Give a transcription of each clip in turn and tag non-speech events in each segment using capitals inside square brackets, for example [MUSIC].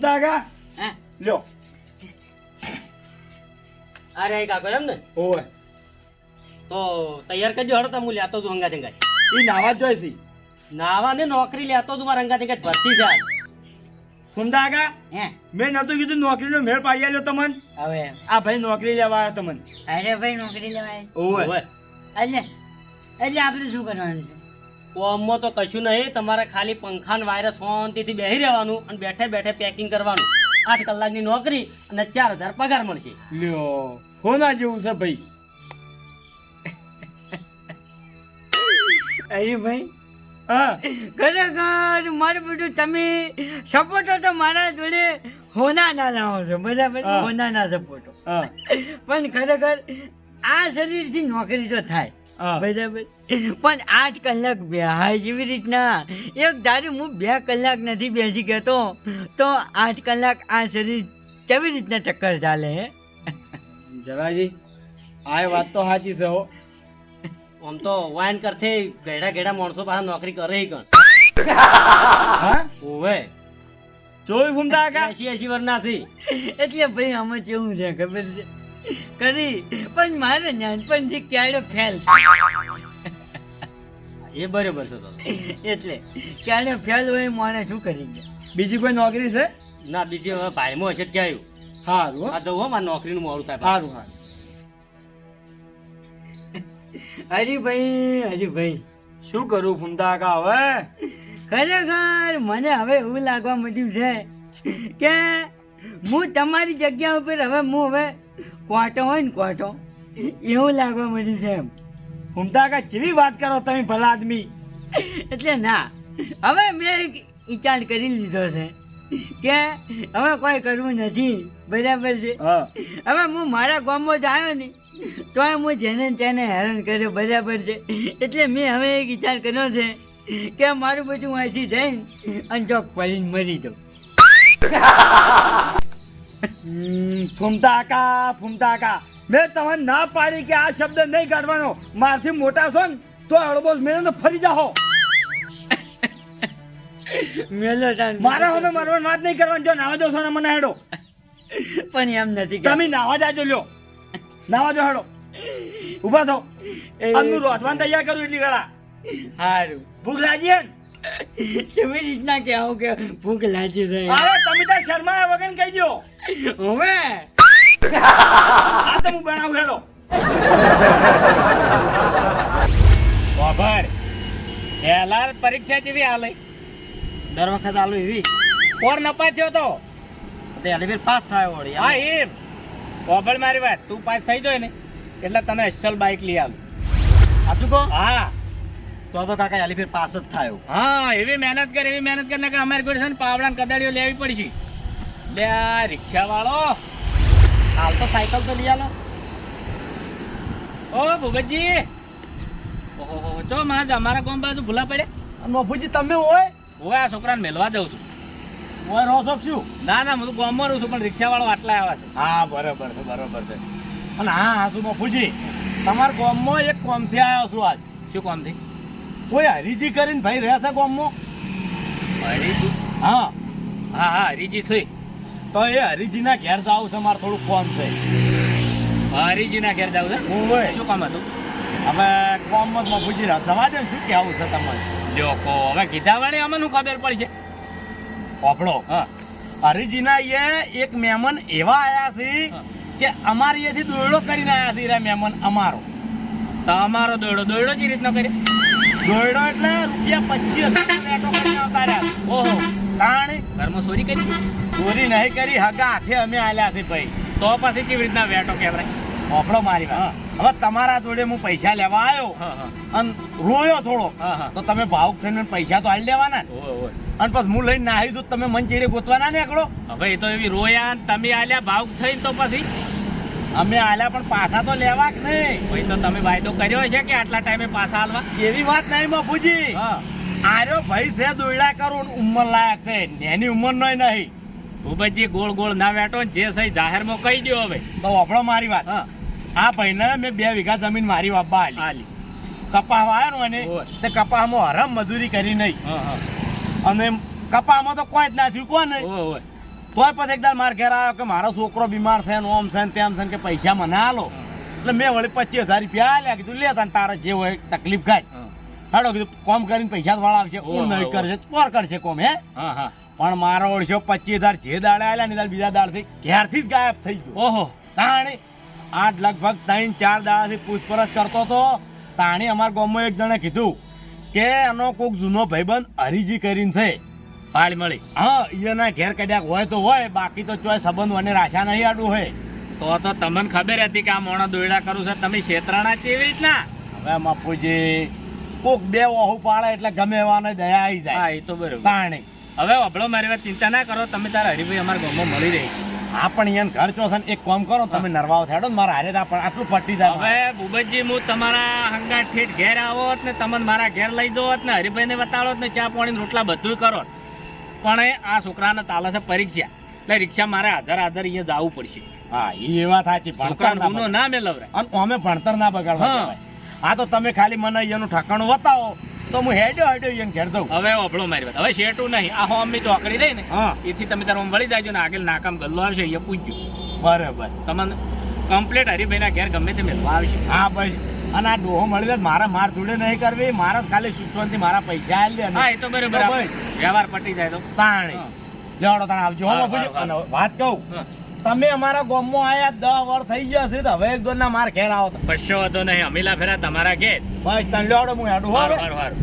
કા? હે? લ્યો. અરે કાકો એમ ને? ઓય. તો તૈયાર કરજો હડો તમે હું લેતો તું હંગા હંગા એ નાવા જ જોઈશી નાવા ને નોકરી લેતો તું મારા હંગા હંગા ભરતી જાય ફૂમતા કા? હે? મેં નતું કીધું નોકરીનો મેળ પાડી આલ્યો તમને. હવે? આ ભાઈ નોકરી લેવા આવ્યો તમને. અરે ભાઈ નોકરી લેવાય ઓય. ઓવે. એટલે એટલે આપણે શું કરવાનું છે? કોમમાં તો કશું નહીં તમારે ખાલી પંખાન વાયરસ શાંતિથી બેસી રહેવાનું અને બેઠે બેઠે પેકિંગ કરવાનું. આઠ કલાકની નોકરી અને ચાર હજાર પગાર મળશે. લ્યો કોના જેવું છે ભાઈ? અરે ભાઈ હા. ખરેખર મારું બધું તમે સપોર્ટો તો મારા જોડે હોના ના લાવો છો બરાબર? હોના ના સપોર્ટો પણ ખરેખર આ શરીરથી નોકરી તો થાય. બરાબર. પણ આઠ કલાક બેહાય જેવી રીતના. એક ધારી હું બે કલાક નથી બેસી ગયો તો આઠ કલાક આ શરીર કેવી રીતના ચક્કર ચાલે હે? જરાજી આ વાત તો સાચી છે આમ તો વાયન કરતે ગેડા ગેડા માણસો પાસે નોકરી કરે કણ. હા? ઓવે. જોઈ ફૂમતા કા એસી એસી વર્ષના છે એટલે ભાઈ આમાં કેવું છે ખબર છે? કરી પણ મારે નાનપણથી ક્યારે ફેલ એ બરોબર છે તો. એટલે ક્યારે ફેલ હોય માણે શું કરી બીજી કોઈ નોકરી છે? ના બીજી હવે ભાઈમાં હશે ક્યાં આવ્યું સારું હો. આ તો હો મારે નોકરીનું મોડું થાય સારું સારું હરીભાઈ હરીભાઈ શું કરું ફૂમતા કા હવે? ખરેખર મને હવે એવું લાગવા માંડ્યું છે કે હું તમારી જગ્યા ઉપર હવે હું હવે ક્વાટો હોય ને ક્વાટો એવું લાગવા માંડ્યું છે એમ. હુમતા કા જેવી વાત કરો તમે ભલા આદમી. એટલે ના હવે મેં એક વિચાર કરી લીધો છે કે હવે કોઈ કરવું નથી બરાબર છે? હવે હું મારા ગામમાં જ આવ્યો ને તોય હું જેને ને તેને હેરાન કર્યો બરાબર છે? એટલે મેં હવે એક વિચાર કર્યો છે કે મારું બધું અહીંથી જઈને અને ચોક પડીને મરી દઉં ફૂમતા કા ફૂમતા કા મેં તમને ના પાડી કે આ શબ્દ નહીં કાઢવાનો. મારથી મોટા છો ને તો અડબોસ મેં તો ફરી જાઓ મારા હવે મરવાની વાત નહીં કરવાની જો નાવા જોશો ને મને હેડો. પણ એમ નથી તમે નાવા જાજો લ્યો. નાવા જો હેડો. ઊભા થો આજનું રોધવાન તૈયાર કરું એટલી ગળા સારું ભૂખ લાગી ને? કેવી રીતના કે આવું કે ભૂખ લાગી છે અરે તમે તો શર્મા વગર કહી દો હવે? આ તો હું બનાવ હેડો. બાબર એલાર પરીક્ષા જેવી આલે દર વખત આલુ એવી. કોણ નપાસ થયો તો? તે એલિવેટ પાસ થાય વળી હા એમ. બાબર મારી વાત. તું પાસ થઈ જોય ને એટલે તને અસલ બાઇક લઈ આવું સાચું કહો? હા. તો તો કાકા એલિવેટ પાસ જ થાય હા એવી મહેનત કર એવી મહેનત કરીને કે અમારી જોડે છે ને પાવડા ને કદાડીઓ લેવી પડશે. બે લે આ રિક્ષા વાળો હાલ તો સાયકલ તો લઈ આલો. ઓ ભૂગતજી. ઓહો ચો માં અમારા ગામ બાજુ ભૂલા પડ્યા. બાપુજી તમે હોય? હોય આ છોકરાને મેલવા જાઉં છું. હોય રોસો છું ના ના હું તો ગામમાં રહું છું પણ રિક્ષા વાળો આટલા આવ્યા છે. હા બરાબર છે બરાબર છે. અને હા હા શું બાપુજી તમારા ગામમાં એક કોમથી આવ્યો છું આજ. શું કામથી કોઈ હરીજી કરીને ભાઈ રહ્યા છે ગામમાં? હરીજી? હા. હા હા હરીજી છે. તો એ હરીજીના ઘેર જાવ છે મારે થોડું કોમ છે. હરીજી ના ઘેર જાવ છે? હું હોય. શું કામ હતું? હવે કોમમાં પૂછી રહ્યા. જવા દે શું કહેવું છે તમારે? જો કો હવે કીધા વાળી અમને શું ખબર પડશે? આપણો હા. હરીજીના એ એક મહેમાન એવા આયા છે કે અમારી એથી દોયડો કરીને આયા છે રે મહેમાન અમારો. તમારો દોડો દોડો જ રીતનો કરી? દોયડો એટલે રૂપિયા પચીસ કરીને આવતા ઓહો. તાણે ઘરમાં ચોરી કરી? ચોરી નહીં કરી હગા હાથે અમે આલ્યા છે ભાઈ. તો પછી કેવી રીતના વેટો કહેવાય? હોપડો મારી વાત. હવે તમારા જોડે હું પૈસા લેવા આવ્યો હા હા. અને રોયો થોડો. હા હા. તો તમે ભાવુક થઈને પૈસા તો હાલી દેવાના ને. ઓય ઓય. અને પછી હું લઈને નાહી દઉં તમે મન ચેડે ગોતવાના ને એકડો હવે એ તો એવી રોયા તમે આલ્યા ભાવ થઈ તો પછી? અમે આલા પણ પાછા તો લેવા કે નહીં. કોઈ તો તમે વાયદો કર્યો છે કે આટલા ટાઈમે પાછા હાલવા એવી વાત નહીં બાપુજી. હા. આર્યો ભાઈ છે દોયડા કરું ઉંમર લાયક છે. એની ઉંમર નોય નહીં. ભૂપતજી ગોળ ગોળ ના વેટો ને જે સહી જાહેરમાં કહી દો હવે. તો આપણો મારી વાત. હા. આ ભાઈને મેં બે વીઘા જમીન મારી વાપા આલી. હાલી કપાસ વાયો ને. તે કપાસમાં હરમ મજૂરી કરી નહીં. હા હા. અને કપાહમાં તો કોઈ જ ના થયું કોને? તોય પછી એકદમ માર ઘેર આવ્યો કે મારો છોકરો બીમાર છે ને ઓમ છે ને તેમ છે ને કે પૈસા મને હાલો એટલે મેં વળી પચીસ હજાર રૂપિયા આલ્યા. કીધું લે તને તારે જે હોય તકલીફ ખાય. હાડો કીધું કોમ કરીને પૈસા વાળા આવશે. કોણ નહીં કરશે પોર કરશે કોમ હે? હા હા. પણ મારો ઓળશો પચીસ હજાર જે દાડે આલ્યા ને દાડ બીજા દાડથી ઘેરથી જ ગાયબ થઈ ગયો. ઓહો. તાણી આઠ લગભગ ત્રણ ચાર દાડાથી પૂછપરછ કરતો હતો તાણી અમારા ગામમાં એક જણે કીધું કે એનો કોક જૂનો ભાઈબંધ હરીજી કરીને છે. પાળી મળી. હા એના ઘેર કદાચ હોય તો હોય બાકી તો ચોય સંબંધ અને રાશા નહીં આડું હોય. તો તો તમને ખબર હતી કે આ મોણા દોયડા કરું છે તમે છેતરાણા કેવી રીતના? હવે મફુજી કોક બે ઓહુ પાડે એટલે ગમે એવાને દયા આવી હા જાય એ તો બરોબર. પાણી હવે અભળો મારી વાત ચિંતા ના કરો તમે તારા હરિભાઈ અમારા ગામમાં મળી રહી. હા પણ અહીંયા ઘર છો ને એક કામ કરો તમે નરવાઓ થેડો ને મારા હારે પણ આટલું પટી જાય હવે ભૂપતજી હું તમારા હંગાત ઠેઠ ઘેર આવો ને તમને મારા ઘેર લઈ જવો હોત ને હરિભાઈને બતાડો ને ચા પાણી રોટલા બધું કરો પણ આ છોકરાને ચાલે છે પરીક્ષા. એટલે રિક્ષા મારે હાજર હાજર અહીંયા જવું પડશે. હા એ વાત સાચી ભણતર ગુનો. ના મેલવરાય અને અમે ભણતર ના બગાડવા. હા. તો તમે ખાલી મને અહીંયાનું ઠકાણું બતાવો તો હું હેડ્યો હેડ્યો એને ઘેર દઉં હવે અભળો મારી વાત. હવે શેઠું નહીં. આ હોમની ચોકડી રહી ને એથી તમે તારો વળી જાયજો ને આગળ નાકામ ગલ્લો આવશે અહીંયા પૂછજો. બરાબર. તમને કમ્પ્લીટ હરિભાઈના ઘેર ગમે તે મેળવા આવશે. હા બસ અને આ ડોહો મળી જાય મારે માર જોડે નહીં કરવી. મારા ખાલી સૂચવનથી મારા પૈસા હા એ તો બરોબર. વ્યવહાર પટી જાય તો. તાણી. હા. તાણે આવજો હો વાત કહું તમે અમારા ગામમાં આયા દસ વાર થઈ ગયા છે તો હવે એક દોરના માર ઘેર આવો. કશો હતો નહીં. અમીલા ફેરા તમારા ઘેર. બસ તને લેવડો હું હેડું હારું હારું.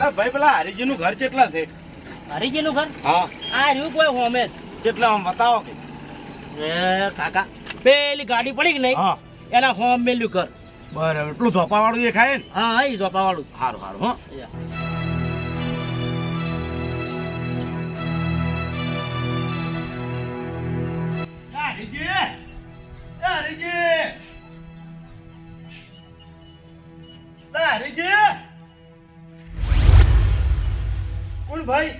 ભાઈ પેલા હરીજીનું ઘર કેટલા છે? હરીજીનું ઘર? હા. આ રહ્યું કોઈ હોમે. કેટલા આમ બતાવો કે. એ કાકા પેલી ગાડી પડી કે નહીં? એના હોમ મેલ્યું ઘર. બરાબર. એટલું ઝોપા વાળું દેખાય ને? હા હા એ ઝોપા વાળું સારું સારું હો કોણ ભાઈ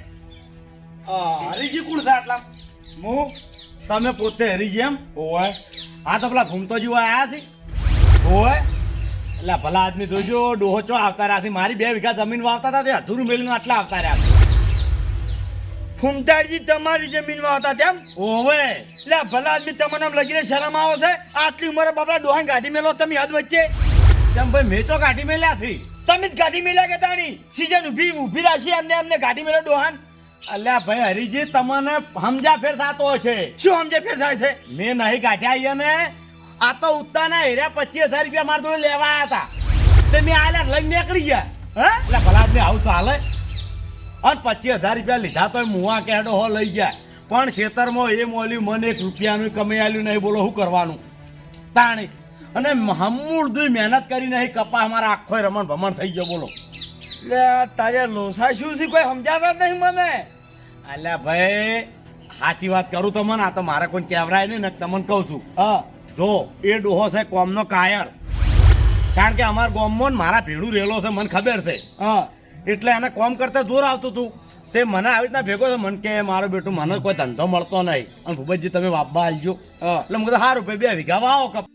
હરીજી કોણ છે આટલા? હું તમે પોતે હરીજી એમ? ઓય આ તો પેલા ઘૂમતો જીવો આયા છે. ઓય એટલે ભલા આદમી જોજો ડોહો ચો આવતા રહ્યા છે? મારી બે વીઘા જમીન વાવતા હતા તે અધૂરું મેલીનું આટલા આવતા રહ્યા છે. ફૂમતાડજી તમારી જમીનમાં હતા તેમ ઓવે એટલે ભલા આદમી તમને આમ લગીને શરમ આવે છે? આટલી ઉંમરે બાપડા ડોહાન ગાઢી મેલો તમે હદ વચ્ચે? તેમ ભાઈ મેં તો કાઢી મેલ્યા છે. તમે જ ગાડી મેલા કે તાણી? સીઝન ઊભી ઊભી રાખી અમને અમને ગાડી મેલો ડોહાન અલ્યા ભાઈ હરીજી તમને સમજા ફેર થતો હશે. શું સમજે ફેર થાય છે? મેં નહીં કાઢ્યા અહીંયા ને આ તો ઉત્તાના હેર્યા પચીસ હજાર રૂપિયા મારા જોડે લેવા આવ્યા હતા તે મેં આલ્યા લઈને નીકળી ગયા. હા? એટલે ભલા આદમી આવું ચાલે અને પચીસ હજાર રૂપિયા લીધા તો મુવા કેડો હો લઈ ગયા. પણ ખેતરમાં એ મોલ્યું મને એક રૂપિયાનું કમાઈ આલ્યું નહીં બોલો શું કરવાનું? તાણી અને હમૂળ મહેનત કરી નહીં કપા અમારા આખો રમણ ભમણ થઈ ગયો બોલો. એટલે તારે લોસા શું છે કોઈ સમજાતા જ નહીં મને? અલ્યા ભાઈ સાચી વાત કરું તો મને આ તો મારે કોઈ કહેવરાય નહીં ને તમને કહું છું. હા. જો એ ડોહો છે કોમનો કાયર. કારણ કે અમારા ગોમમાં મારા ભેડું રહેલો છે મને ખબર છે. હા. એટલે એને કોમ કરતા જોર આવતું હતું તે મને આવી રીતના ભેગો છે મને કે મારો બેટું મને કોઈ ધંધો મળતો નહીં. અને ભૂપતજી તમે વાપવા આવજો એટલે મેં કીધું સારું ભાઈ બે વીઘા વાવો કપ.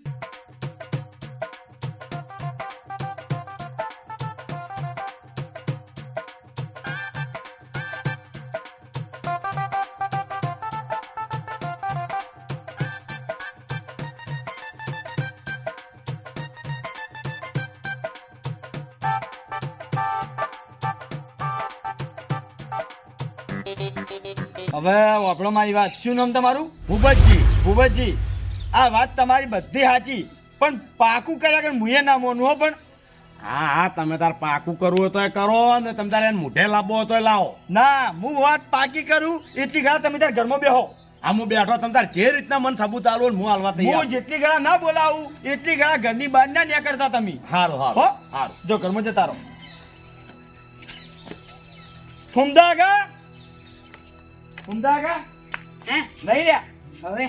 હવે વાપરો મારી વાત શું નામ તમારું? ભૂપતજી ભૂપતજી આ વાત તમારી બધી સાચી પણ પાકું કર્યા કે મુએ ના મોનું હો પણ. હા હા તમે તાર પાકું કરવું હોય તોય કરો ને તમે તારે એને મૂઢે લાવવો હોય તોય લાવો. ના હું વાત પાકી કરું એટલી ઘણા તમે તાર ઘરમાં બેહો. હા હું બેઠો તમે તાર જે રીતના મન સબૂત આલો હું હાલવા હું તૈયાર જેટલી ઘણા ના બોલાવું એટલી ઘણા ઘરની બહાર ના ન્યા કરતા તમે. સારું હો? સારું સારું જો ઘરમાં જતા રહો. ફુમદાગા કા? હે? નહીં રહ્યા હવે?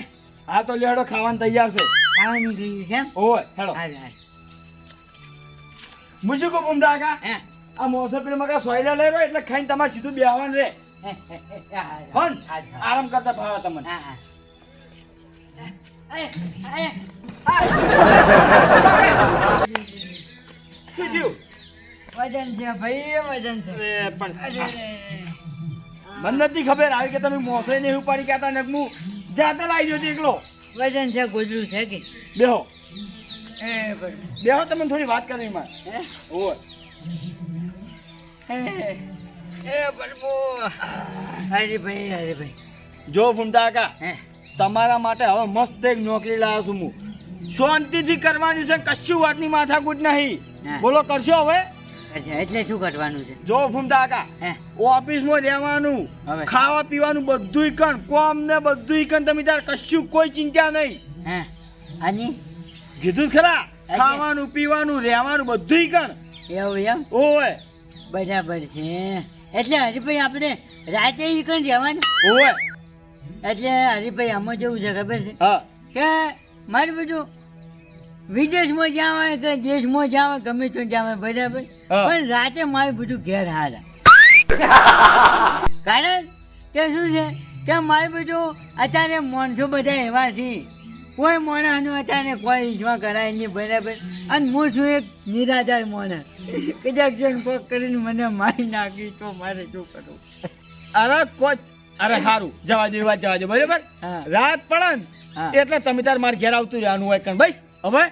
હા તો લેડો ખાવાનું તૈયાર છે. ખાવાનું થયું છે? ઓય હેડો. હાલ હાલ. હું શું કહું ફુમદાગા હે? આ મોસો પેલા મગા સોયલા લઈ રહ્યો એટલે ખાઈને તમારે સીધું બેહવાનું રે હોન. આરામ કરતા ભાવે તમને. હા, હા. શું થયું? વજન છે ભાઈ વજન છે. પણ મને નથી ખબર આવી કે તમે મોસરી નહીં ઉપાડી ગયા ને હું જાતે લાવી જોતી એકલો. વજન છે ગોજરું છે કે? બેહો. બેહો તમે થોડી વાત કરવી માં હે? ઓય. એ બરબો હરી ભાઈ હરી ભાઈ. જો ફૂમતા કાકા તમારા માટે હવે મસ્ત એક નોકરી લાવ્યો છું હું. શાંતિથી કરવાની છે કશું વાતની માથાકૂટ નહીં. બોલો કરશો હવે? અચ્છા એટલે શું કરવાનું છે? જો ફૂમતા કાકા હે? ઓફિસમાં રહેવાનું હવે. ખાવા પીવાનું બધુંય કણ કોમ ને બધુંય કણ તમે તાર કશું કોઈ ચિંતા નહીં. હે? અને કીધું ખરા? ખાવાનું પીવાનું રહેવાનું બધુંય કણ. એવું એમ? ઓય બરાબર છે. એટલે હરીભાઈ આપણે રાતે ઈ કણ રહેવાનું ઓય એટલે હરીભાઈ આમાં જેવું છે ખબર છે? હા. કે મારે બધું વિદેશમાં જાવે કે દેશમાં જાવે ગમે તો જાવે બરાબર. પણ રાતે મારું બધું ઘેર હારા [LAUGHS] કારણ કે શું છે કે મારું બધું અત્યારે માણસો બધા એવા છે. કોઈ માણસનું અત્યારે કોઈ ઈચ્છવા કરાય નહીં બરાબર? અને હું છું એક નિરાધાર માણસ. કદાચ જણ પગ કરીને મને મારી નાખી તો મારે શું કરવું? અરે કોચ અરે સારું જવા દે વાત જવા દે બરાબર? રાત પડે ને એટલે તમે તાર મારે ઘેર આવતું રહેવાનું હોય કણ ભાઈ હવે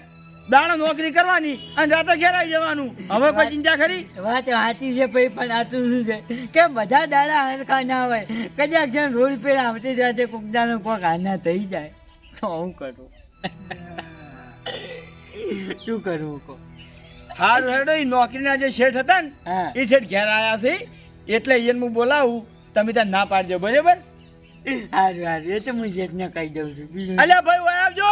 દાડા નોકરી કરવાની અને રાતે ઘેર આવી જવાનું. હવે કોઈ ચિંતા ખરી વાત સાચી છે ભાઈ પણ તો શું છે? કે બધા દાડા હરખા ના હોય. કદાચ જણ રોડ પેર આવતી જાતે કોક દાડો કોક આના થઈ જાય. તો હું કરું? શું કરવું કો હાલ હેડો એ નોકરીના જે શેઠ હતા ને એ શેઠ ઘેર આવ્યા છે. એટલે એને હું બોલાવું તમે ત્યાં ના પાડજો બરાબર? સારું સારું એ તો હું જેઠને કહી દઉં છું. અલ્યા ભાઈ આવજો!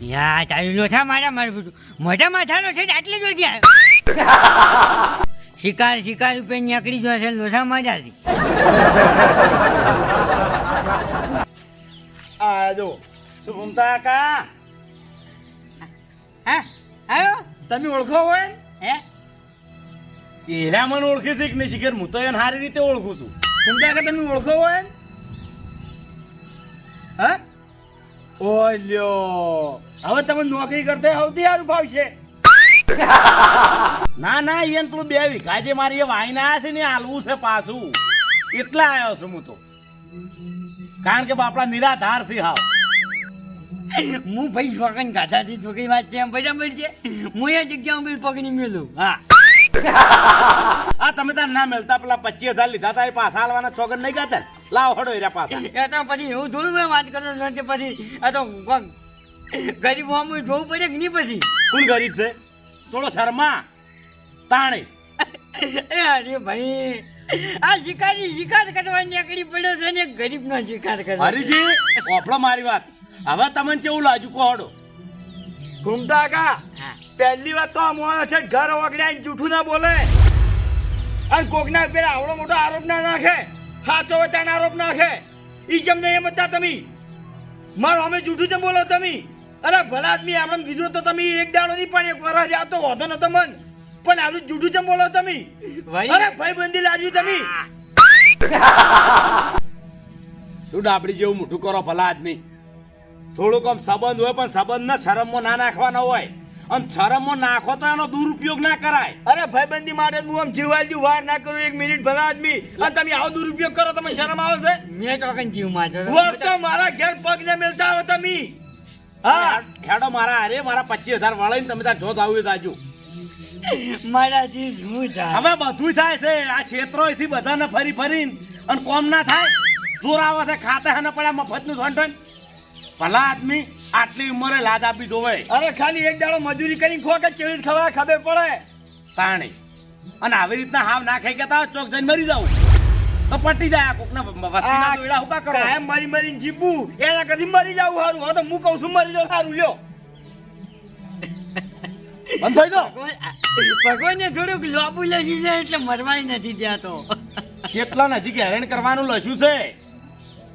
યા તારું લોથા મારા મારું મોટા માથાનો છે આટલી જોઈ ગયા શિકાર શિકાર રૂપે નીકળી ગયો છે લોથા માર્યાથી આ જો શું ઘૂમતા કા હા આવ્યો તમે ઓળખો હોય હે? એરા મને ઓળખી છે કે નહીં શિખર હું તો એને સારી રીતે ઓળખું છું. ઘૂમતા કા તમે ઓળખો હોય? હા? ઓય લ્યો હવે તમે નોકરી કરતા આવતી સારું ભાવ છે. [LAUGHS] ના ના એને પેલું બે વીઘા જે મારી વાઈન આવ્યા છે ને હાલવું છે પાછું. એટલા આવ્યો છું હું તો. કારણ કે બાપડા નિરાધાર છે હાવ. હું ભાઈ શોખન ગાધાથી છોકરી વાત છે એમ બરાબર છે? હું એ જગ્યા પકડી મેલું હા. [LAUGHS] આ તમે તાર ના મેલતા પેલા પચીસ હજાર લીધા તા એ પાછા હાલવાના છોકર નહીં ગાતા લાવ હડો એરા પાછા. એ તો પછી હું જોયું મેં વાત કરું નથી પછી આ તો ગરીબ હોમું જોવું પડે કે નહીં પછી? કોણ ગરીબ છે? થોડો શર્મા. તાણે. એ અરે ભાઈ આ શિકારી શિકાર કરવા નીકળી પડ્યો છે ને ગરીબનો શિકાર કરે હરીજી ઓફળો મારી વાત. હવે તમને કેવું લાજુ કહો હડો. ઘૂમતા કા પહેલી વાત તો આ મોણો છે ઘર વગડે જૂઠું ના બોલે. અને કોકના પેલા આવડો મોટો આરોપ ના નાખે. હાથો વચાણ આરોપ નાખે. ઈ જેમ નહીં એમ હતા તમે. મારો અમે જૂઠું જેમ બોલો તમે. અરે ભલા આદમી આપણે કીધું તો તમે એક દાડો નહીં પણ એક વરસ આ તો વધો નતો મન. પણ આવડું જૂઠું જેમ બોલો તમે. અરે ભાઈ બંધી લાજવી તમે. શું ડાબડી જેવું મોટું કરો ભલા આદમી? થોડુંક આમ સંબંધ હોય પણ સંબંધના શરમમાં ના નાખવાનો હોય. અને શરમમાં નાખો તો એનો દુરુપયોગ ના કરાય. અરે ભાઈબંધી માટે હું આમ જીવાલજી વાર ના કરું એક મિનિટ ભલા આદમી. અને તમે આવો દુરુપયોગ કરો તમે શરમ આવે છે? મેં તો કઈ જીવમાં વર મારા ઘેર પગ ને મેલતા આવો તમે. હા. હેડો મારા અરે મારા પચીસ હજાર વળાઈને તમે તાર જોત આવ્યું તાજુ શું થાય હવે બધું થાય છે. આ ક્ષેત્રો બધાને ફરી ફરીને અને કોમ ના થાય. જોર આવે છે ખાતા હે ને પડ્યા મફતનું ઠંઠન ભલા આદમી આટલી ઉંમરે લાદ આપી દોવે અરે ખાલી એક દાડો મજૂરી કરીને ખો કે ચેડી ખવા ખબર પડે? તાણી. અને આવી રીતના હાવ ના ખાઈ ગયા તા ચોક જઈને મરી જાવ તો પટી જાય આ કોકના વસ્તીના દોડા ઊભા કરો. કાયમ મરી મરીને જીવવું એના કદી મરી જાવું સારું હવે તો હું કહું છું મરી જાવ સારું લ્યો. બંધ થઈ દો ભગવાને થોડુંક લોબુ લસ્યું છે એટલે મરવાય નથી ત્યાં તો. કેટલા નજીક હેરાન કરવાનું લસ્યું છે.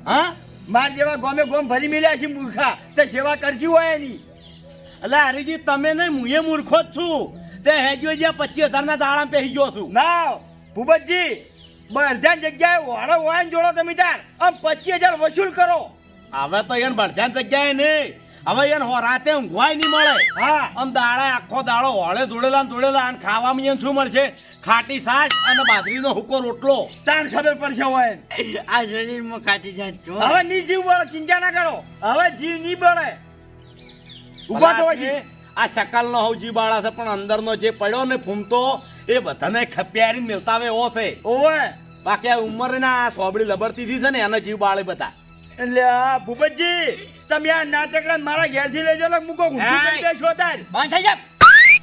હા? માર જેવા ગોમે ગોમ ભરી મેલ્યા છે મૂર્ખા. તે સેવા કરજી હોય એની. એટલે હરીજી તમે નહીં હું એ મૂર્ખો જ છું. તે હેજો જ્યાં પચીસ હજારના દાડા પહેરી ગયો છું. ના ભૂપતજી બધા જગ્યાએ વાળો વાળાને જોડો તમે તાર આમ પચીસ હજાર વસૂલ કરો. હવે તો એને બળધ્યાન જગ્યાએ નહીં. હવે એને હો- રાતે ઊંઘવાય નહીં મળે. હા. આમ દાડા આખો દાડો હોળે જોડેલા જોડેલા અને ખાવામાં એને શું મળશે? ખાટી છાશ અને બાજરીનો હુકો રોટલો. તાન ખબર પડશે હોય આ શરીરમાં ખાટી જાય જો હવે ની જીવ બળે ચિંતા ના કરો. હવે જીવ નહીં બળે. ઊભા થવા ભલા આ શકલનો હવજી બાળા છે પણ અંદરનો જે પડ્યો ને ફૂમતો એ બધાને ખપિયારી મેલતા આવે એવો છે. ઓવે. બાકી આ ઉંમરના સોબડી લબડતી છે ને એનો જીવ બાળે બધા. એટલે ભૂપતજી તમે આ નાટકડા મારા ઘેરથી લઈ જાઓ મૂકો કરી હા. દેશો તાર. બંધ થઈ જા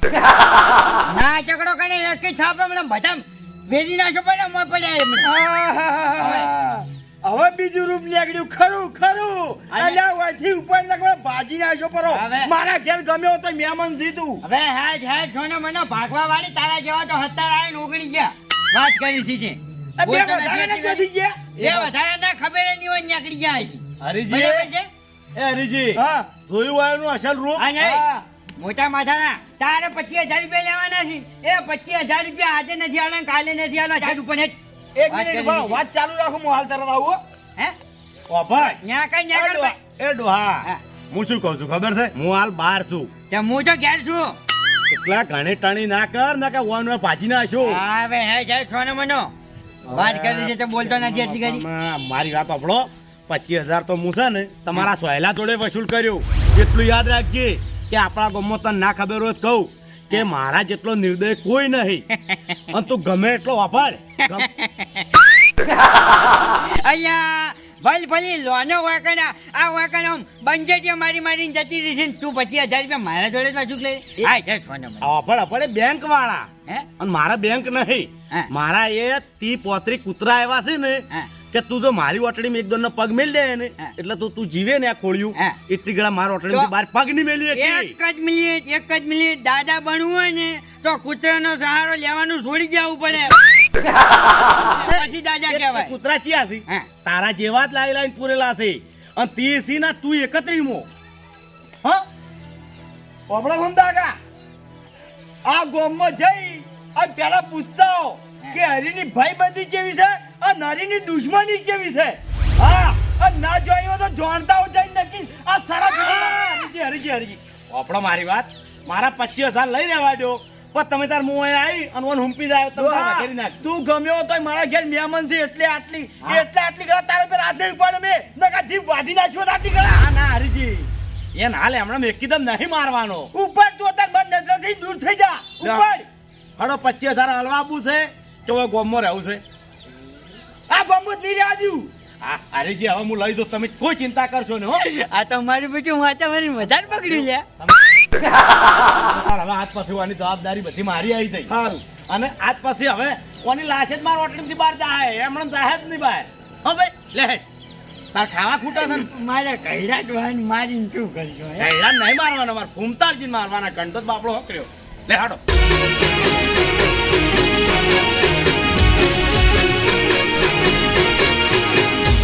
[LAUGHS] ના ચકડો કને એક જ થાપ મને બધા વેરી નાખો પણ મોય પડ્યા હવે? બીજું રૂપ નીકળ્યું. ખરું ખરું. અલ્યા વાથી ઉપર લગવા ભાજી નાખ્યો પરો. મારા ઘેર ગમ્યો તો મહેમાન જીતું. હવે હેજ હેજ જોને મને ભાગવા વાળી તારા જેવા તો હત્તા આવીને ઓગળી ગયા. વાત કરી આ બે વધારે નથી નથી ગયા? એ વધારે ના ખબર નહીં હોય નીકળી ગયા. હરીજી છે? એ હરીજી હા. જોયું એનું અસલ રૂપ? હા. મોટા માથાના. તારે પચીસ હજાર રૂપિયા લેવાના છે. એ પચીસ હજાર રૂપિયા આજે નથી આવવાના કાલે નથી આવવાના જાડ ઉપર એક મિનિટ. વાત ચાલુ રાખો હું હાલ તરત આવું હો. ઓભાઈ ન્યા કઈ ન્યા. એ ડોહા હા. શું કહું છું ખબર છે? હું હાલ બહાર છું. તે હું તો ઘેર છું. એટલા ઘણી ટણી ના કર ના કે વન વાર ભાજી ના છો હા હવે હે જાય છોને મનો. વાત કરી છે તો બોલતો નથી એટલી કરી મારી વાત સાંભળો. પચીસ હજાર તો હું છે ને તમારા સોયલા જોડે વસૂલ કર્યો. એટલું યાદ રાખજે કે આપણા ગામમાં તને ના ખબર હોય કહું કે મારા જેટલો નિર્દય કોઈ નહીં. [LAUGHS] અને તું ગમે એટલો વાપર. [LAUGHS] અહીંયા ભલ ભલી લોનો વાકણા. આ વાકણા બંજેટીઓ મારી મારીને જતી રહી છે ને તું પચીસ હજાર રૂપિયા મારા જોડે પાછું લઈ હા છે વાપર વાપરે બેંક વાળા હે? અને મારા બેંક નહીં. મારા એ તી પોતરી કૂતરા એવા છે ને કે તું જો મારી ઓટડી એક દોડનો પગ મેલ દે ને એટલે તું તું જીવે ને આ ખોળ્યું. એટલી ગળા મારા ઓટડી બાર પગ નહીં મેલી એક જ મિનિટ એક જ મિનિટ દાદા બનવું હોય ને તો કૂતરાનો સહારો લેવાનું છોડી જવું પડે. [LAUGHS] પછી દાદા કહેવાય. કૂતરા ચિયા છે. તારા જેવા જ લાઈ લાઈન પૂરેલા છે. અને તે સી ના તું એકત્રીમો. હા? પોપડા ઘૂમતા આ ગોમમાં જઈ અને પેલા પૂછતા હો. કે હરીની ભાઈબંધી જેવી છે? અને નારીની દુશ્મની કેવી છે? હા ના જોઈ તો જાણતા હો જાય નક્કી. આ સારા હરીજી હરીજી હરીજી. આપણો મારી વાત. મારા પચીસ હજાર લઈ રહેવા દો પણ તમે તાર મું અહીંયા આવી અને ઓન હુંપી જાય તમે કરી નાખ. તું ગમ્યો તો મારા ઘેર મહેમાન છે એટલે આટલી હા. એટલે આટલી કરા તારે પર હાથ નહીં ઉપાડે મેં. નકા જીભ વાઢી નાખ્યો તો આટલી કરા ના ના હરીજી. એને હાલ હમણાં એકદમ નહીં મારવાનો. ઉપર તું અત્યારે બંધ નજરથી દૂર થઈ જા. ઉપર હડો પચીસ હજાર હલવા આપવું છે. કે ગોમમાં રહેવું છે. આ ગોમત નહીં રહેવા દઉં. અરે જે હવે હું લઈ દઉં તમે કોઈ ચિંતા કરશો ને હો. આ તો મારી પછી વાતાવરણ વધારે પકડ્યું છે હવે હાથ પછી વાની જવાબદારી બધી મારી આવી થઈ સારું અને આજ પછી હવે કોની લાશે જ મારા હોટલમાંથી બહાર જાય? એમણે જાય જ નહીં બહાર. હો ભાઈ લે. તાર ખાવા ખૂટા છે ને? મારે કૈરા ડોહાને મારીને શું કરજો કૈરા નહીં મારવાના મારે ફૂમતાલજી મારવાના ઘંટો જ બાપડો હોકર્યો. લે હાડો.